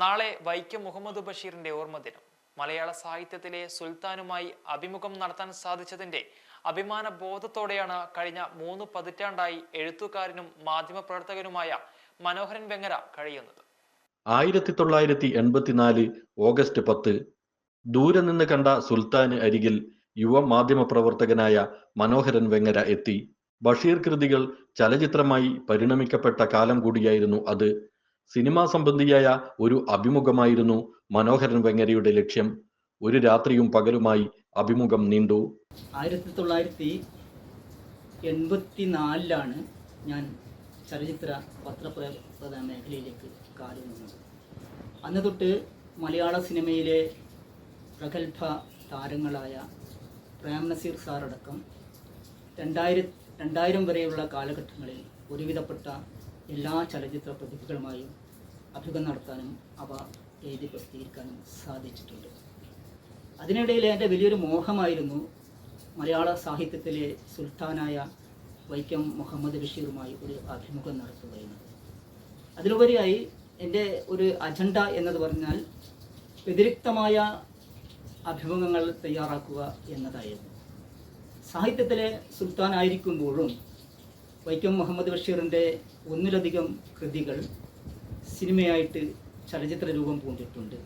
നാളെ വൈക്കം മുഹമ്മദ് ബഷീറിന്റെ ഓർമ്മദിനം. മലയാള സാഹിത്യത്തിലെ സുൽത്താനുമായി അഭിമുഖം നടത്താൻ സാധിച്ചതിന്റെ അഭിമാന ബോധത്തോടെയാണ് കഴിഞ്ഞ മൂന്ന് പതിറ്റാണ്ടായി എഴുത്തുകാരനും മാധ്യമപ്രവർത്തകനുമായ മനോഹരൻ വെങ്ങര കഴിയുന്നത്. ആയിരത്തി തൊള്ളായിരത്തി എൺപത്തിനാല് ഓഗസ്റ്റ് പത്ത് ദൂരെ നിന്ന് കണ്ട സുൽത്താന് അരികിൽ യുവ മാധ്യമ പ്രവർത്തകനായ മനോഹരൻ വെങ്ങര എത്തി. ബഷീർ കൃതികൾ ചലച്ചിത്രമായി പരിണമിക്കപ്പെട്ട കാലം കൂടിയായിരുന്നു അത്. സിനിമാ സംബന്ധിയായ ഒരു അഭിമുഖമായിരുന്നു മനോഹരൻ വെങ്ങരയുടെ ലക്ഷ്യം. ഒരു രാത്രിയും പകലുമായി അഭിമുഖം നീണ്ടു. ആയിരത്തി തൊള്ളായിരത്തി എൺപത്തി നാലിലാണ് ഞാൻ ചലച്ചിത്ര പത്രപ്രവർത്തന മേഖലയിലേക്ക് കാലു നിന്നത് അന്ന് തൊട്ട് മലയാള സിനിമയിലെ പ്രഗത്ഭ താരങ്ങളായ പ്രേം നസീർ സാറടക്കം രണ്ടായിര രണ്ടായിരം വരെയുള്ള കാലഘട്ടങ്ങളിൽ ഒരുവിധപ്പെട്ട എല്ലാ ചലച്ചിത്ര പ്രതിഭകളുമായും അഭിമുഖം നടത്താനും അവ എഴുതി പ്രസിദ്ധീകരിക്കാനും സാധിച്ചിട്ടുണ്ട്. അതിനിടയിൽ എന്റെ വലിയൊരു മോഹമായിരുന്നു മലയാള സാഹിത്യത്തിലെ സുൽത്താനായ വൈക്കം മുഹമ്മദ് ബഷീറുമായി ഒരു അഭിമുഖം നടത്തുക എന്നത് അതിലുപരിയായി എന്റെ ഒരു അജണ്ട എന്നത് പറഞ്ഞാൽ വ്യതിരിക്തമായ അഭിമുഖങ്ങൾ തയ്യാറാക്കുക എന്നതായിരുന്നു. സാഹിത്യത്തിലെ സുൽത്താനായിരിക്കുമ്പോഴും വൈക്കം മുഹമ്മദ് ബഷീറിന്റെ ഒന്നിലധികം കൃതികൾ സിനിമയായിട്ട് ചലച്ചിത്ര രൂപം പൂണ്ടിട്ടുണ്ട്.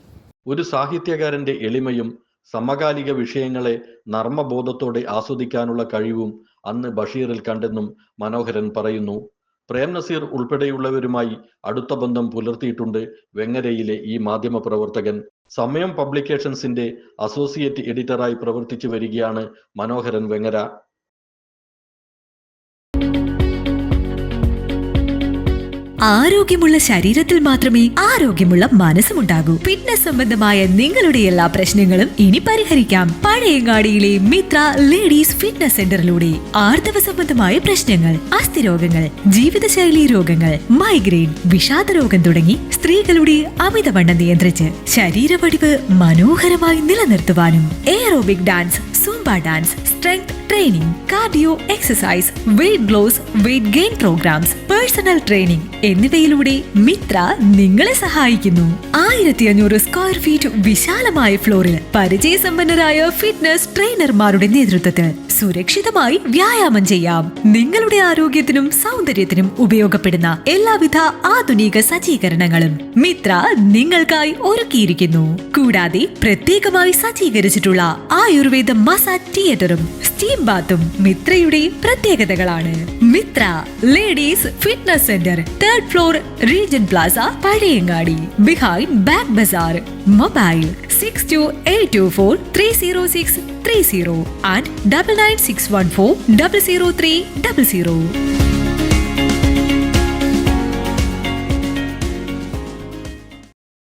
ഒരു സാഹിത്യകാരന്റെ എളിമയും സമകാലിക വിഷയങ്ങളെ നർമ്മബോധത്തോടെ ആസ്വദിക്കാനുള്ള കഴിവും അന്ന് ബഷീറിൽ കണ്ടെന്നും മനോഹരൻ പറയുന്നു. പ്രേം നസീർ ഉൾപ്പെടെയുള്ളവരുമായി അടുത്ത ബന്ധം പുലർത്തിയിട്ടുണ്ട് വെങ്ങരയിലെ ഈ മാധ്യമ പ്രവർത്തകൻ. സമയം പബ്ലിക്കേഷൻസിന്റെ അസോസിയേറ്റ് എഡിറ്ററായി പ്രവർത്തിച്ചു വരികയാണ് മനോഹരൻ വെങ്ങര. ആരോഗ്യമുള്ള ശരീരത്തിൽ മാത്രമേ ആരോഗ്യമുള്ള മനസ്സുമുണ്ടാകൂ. ഫിറ്റ്നസ് സംബന്ധമായ നിങ്ങളുടെ എല്ലാ പ്രശ്നങ്ങളും ഇനി പരിഹരിക്കാം. പഴയങ്ങാടിയിലെ മിത്ര ലേഡീസ് ഫിറ്റ്നസ് സെന്ററിലൂടെ ആർത്തവ സംബന്ധമായ പ്രശ്നങ്ങൾ അസ്ഥിരോഗങ്ങൾ ജീവിതശൈലി രോഗങ്ങൾ മൈഗ്രെയിൻ വിഷാദ രോഗം തുടങ്ങി സ്ത്രീകളുടെ അമിതവണ്ണം നിയന്ത്രിച്ച് ശരീരവടിവ് മനോഹരമായി നിലനിർത്തുവാനും aerobic dance Zumba dance strength training cardio exercise weight loss weight gain programs personal training എന്നിവയിലൂടെ മിത്ര നിങ്ങളെ സഹായിക്കുന്നു. ആയിരത്തി അഞ്ഞൂറ് സ്ക്വയർ ഫീറ്റ് വിശാലമായ ഫ്ലോറിൽ പരിചയസമ്പന്നരായ ഫിറ്റ്നസ് ട്രെയിനർമാരുടെ നേതൃത്വത്തിൽ സുരക്ഷിതമായി വ്യായാമം ചെയ്യാം. നിങ്ങളുടെ ആരോഗ്യത്തിനും സൗന്ദര്യത്തിനും ഉപയോഗപ്പെടുന്ന എല്ലാവിധ ആധുനിക സജ്ജീകരണങ്ങളും മിത്ര നിങ്ങൾക്കായി ഒരുക്കിയിരിക്കുന്നു. കൂടാതെ പ്രത്യേകമായി സജ്ജീകരിച്ചിട്ടുള്ള ആയുർവേദ മസാജ് തിയേറ്ററും സ്റ്റീം ബാത്തും മിത്രയുടെ പ്രത്യേകതകളാണ്. Mitra ladies fitness centre third floor Regen plaza Pazhayangadi behind back bazaar mobile six two eight two four three zero six three zero and double nine six one four double zero three double zero